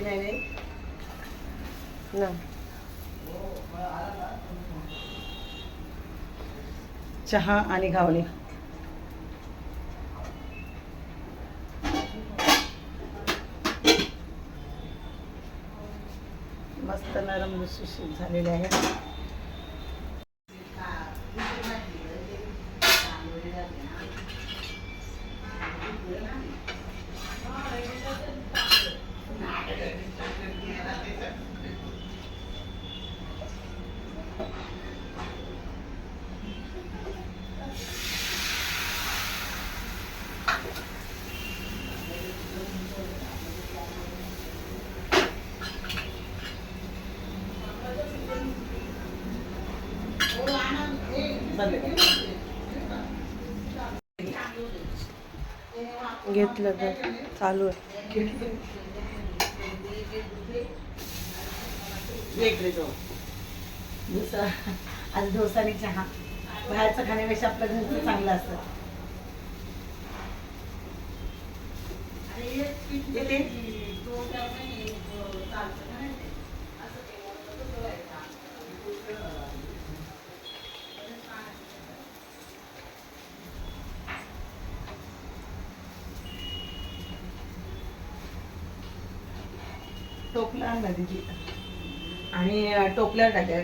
नाही नाही. ना चहा आणि घावणे. मस्त नरम लुसलुशीत झालेले आहे. घेतलं तर चालू आहे. वेगळे जाऊ डोसा आज डोसा आणि चहा. बाहेरचं खाण्यापेक्षा आपलं घरचं चांगलं असतं. टोपला आणला आणि टोपल्यावर टाकल्या.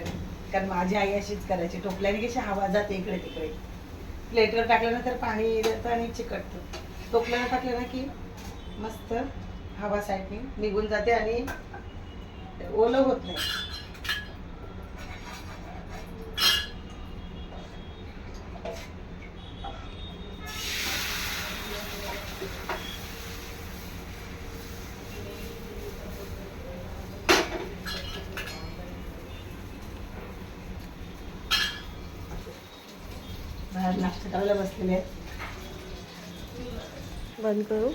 कारण माझी आई अशीच करायची. टोपल्याने कशी हवा जाते इकडे तिकडे. प्लेटवर टाकल्यानंतर पाणी जातं आणि चिकटतं. टोपल्यावर टाकलं ना की मस्त हवा साईडने निघून जाते आणि ओलं होत नाही बाहेर नाश्ता करायला बसलेले आहेत बंद करू.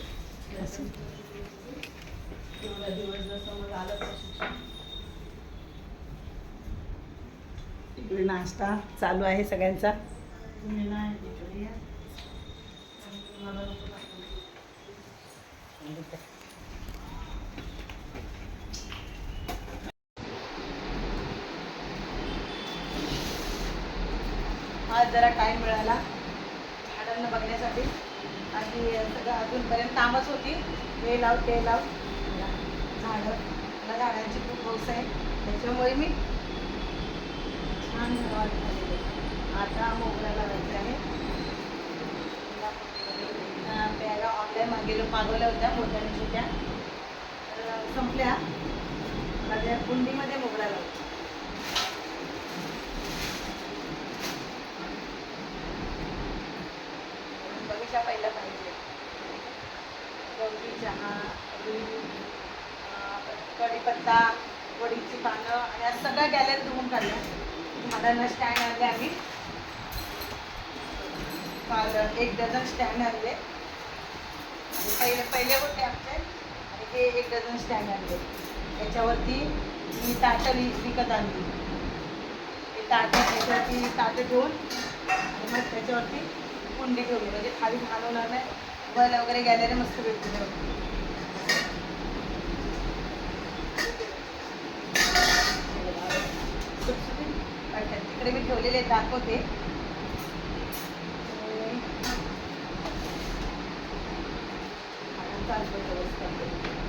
इकडे नाश्ता चालू आहे सगळ्यांचा. आज जरा टाइम मिळाला. झाडांना बघण्यासाठी. आणि सगळं अजूनपर्यंत कामच होती. हे लाव ते लाव. झाडं. मला झाडांची खूप हौस आहे. त्याच्यामुळे मी छान आता मोगरा लावायचा आहे. त्याला प्यायला ऑनलाईन मागेलो. मागवल्या होत्या मोठ्या त्या छोट्या संपल्या. माझ्या कुंडीमध्ये कढीपत्ता वडीची पानं आणि आज सगळ्या गॅलरी धुवून काढल्या. झाडांना स्टँड आणले आम्ही. काल एक डझन स्टँड आणले. आणि पहिले पहिले होते आमचे. आणि हे एक डझन स्टँड आणले. त्याच्यावरती मी ताटं विकत आणली. ते ताटं त्याच्यावरती ताटं ठेवून आणि मग त्याच्यावरती कुंडी ठेवली. म्हणजे खाली घालवणार नाही. वर वगैरे गॅलरी मस्त भेटते वाटतात. मी ठेवलेले दाखवते चालतो व्यवस्था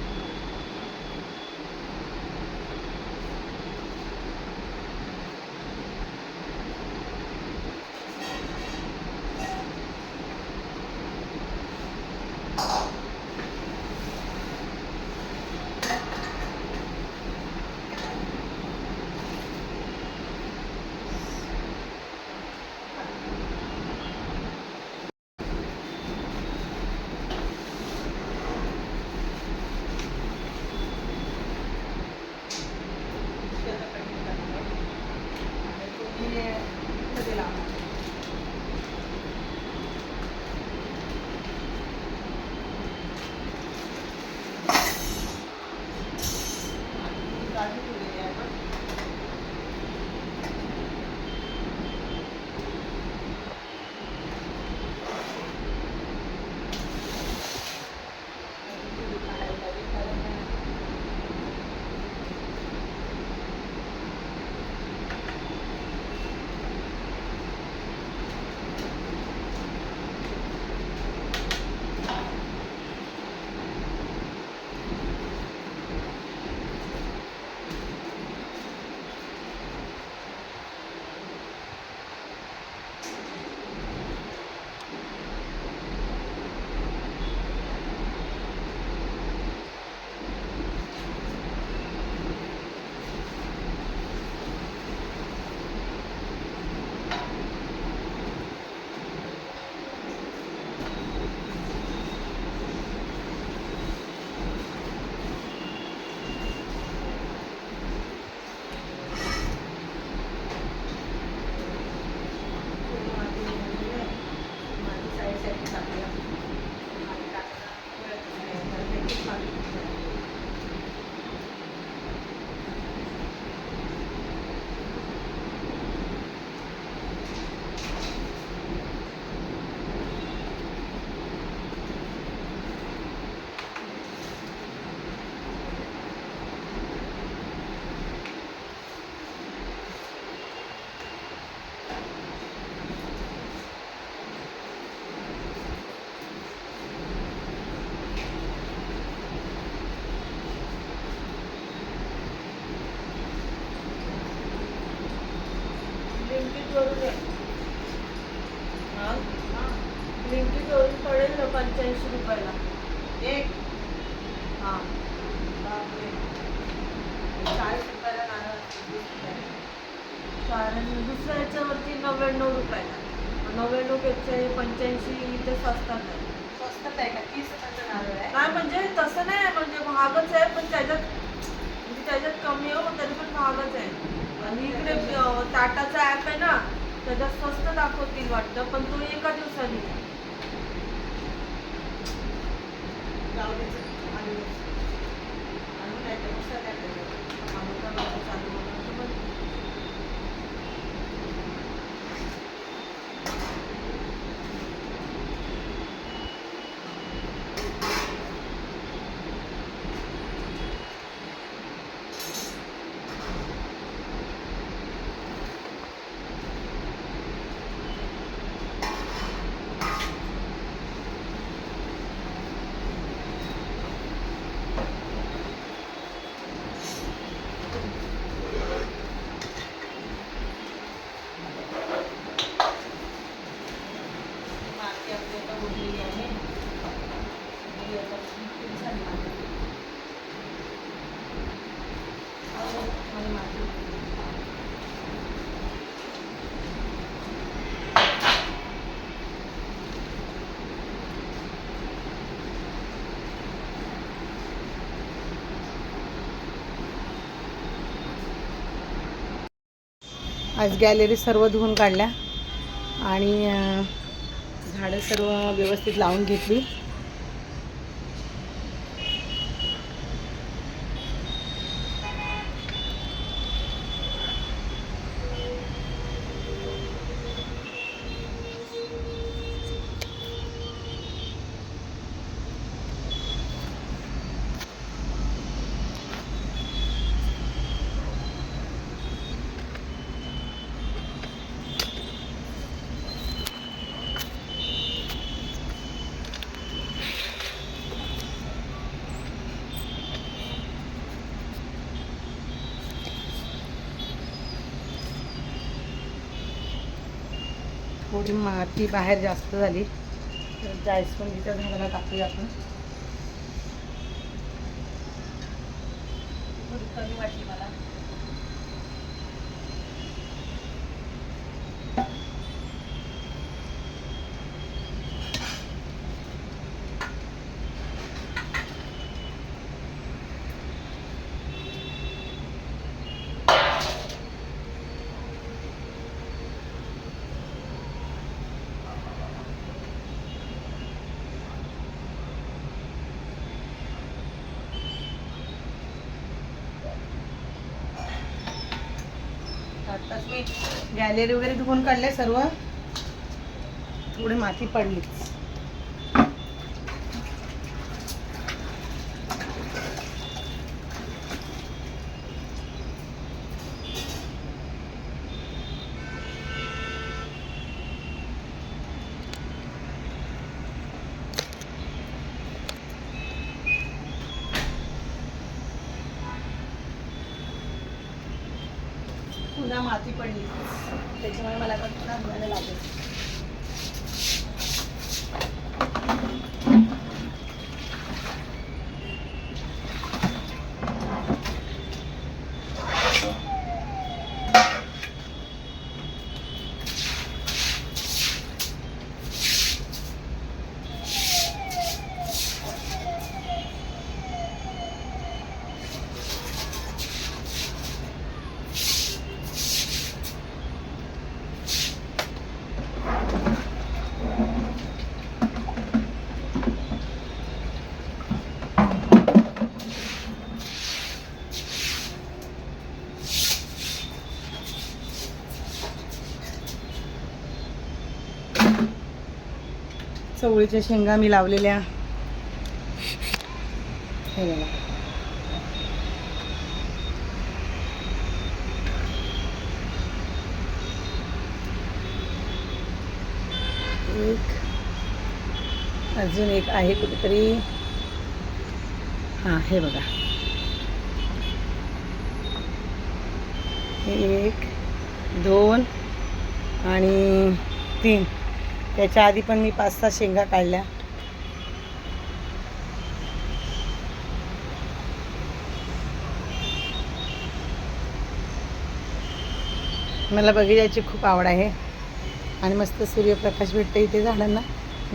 ब्लिंकिटवरून आहे हा? ब्लिंकिटवरून पडेल ना पंच्याऐंशी रुपयाला. एक. हां. बापरे. चाळीस रुपयाला नारळ. कारण दुसऱ्या याच्यावरती नव्याण्णव रुपयाला. नव्याण्णवपेक्षा हे पंच्याऐंशी इथे स्वस्तात आहे. स्वस्तात आहे का? तीस रुपयाचं नारळ आहे. नाही म्हणजे तसं नाही म्हणजे महागच आहे पण त्याच्यात म्हणजे त्याच्यात कमी आहे पण तरी पण महागच आहे. आणि इकडे टाटाचा ॲप आहे ना त्याच्यात स्वस्त दाखवतील वाटतं पण तो एका दिवसाने. आहे. जाऊ आणू नाही तर दुसरं काय करायचं? आमचा नव्हता चालू होता. तर मग माती आपली आता उरलेली आहे. ही आता किती झाली माती? अहो, मला माती उरलेली. आज गॅलरी सर्व धुवून काढल्या आणि झाडं सर्व व्यवस्थित लावून घेतली. थोडी माती बाहेर जास्त झाली. तर जायस्वंदीच्या झाडाला टाकूया आपण. वाटली मला आताच मी गॅलरी वगैरे धुवून काढले सर्व थोडी माती पडलीच. माती पडली त्याच्यामुळे मला पण लागेल. चवळीच्या शेंगा मी लावलेल्या. हे बघा. एक अजून एक आहे कुठेतरी. हां हे बघा. एक दोन आणि तीन. त्याच्या आधी पण मी पाच सहा शेंगा काढल्या. मला बगीचाची खूप आवड आहे. आणि मस्त सूर्यप्रकाश भेटते इथे झाडांना.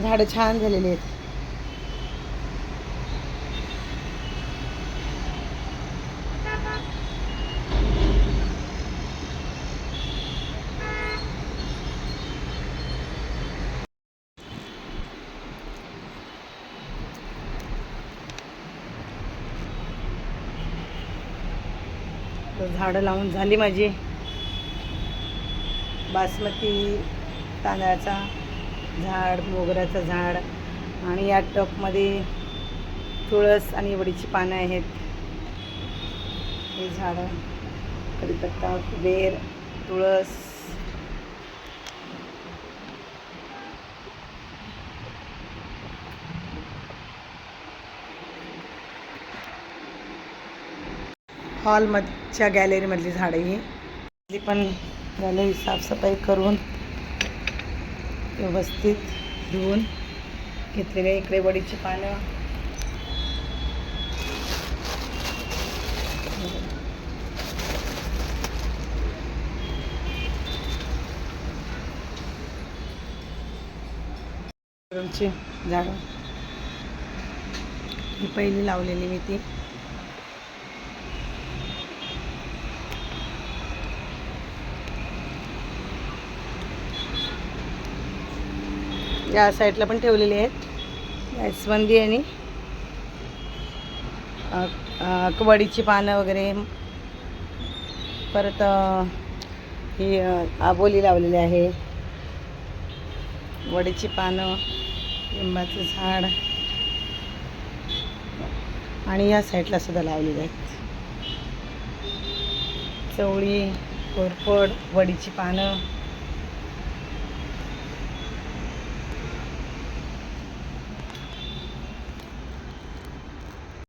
झाडं छान झालेली आहेत. तर झाडं लावून झाली माझी. बासमती तांदळाचा झाड मोगऱ्याचं झाड आणि या टपमध्ये तुळस आणि वडीची पानं आहेत. हे झाडं कढीपत्ता कुबेर तुळस. हॉलमधच्या गॅलरीमधली झाडं ही. ती पण गॅलरी साफसफाई करून व्यवस्थित धुवून घेतलेले इकडे वडीची पानं. झाडं. ही पहिली लावलेली मी ती. या साईडला पण ठेवलेली आहेत. जास्वंदी आणि अ, वडीची पानं वगैरे. परत ही आबोली लावलेली आहे. वडीची पानं लिंबाचं झाड. आणि या साईडला सुद्धा लावलेले आहेत. चवळी कोरफड वडीची पानं.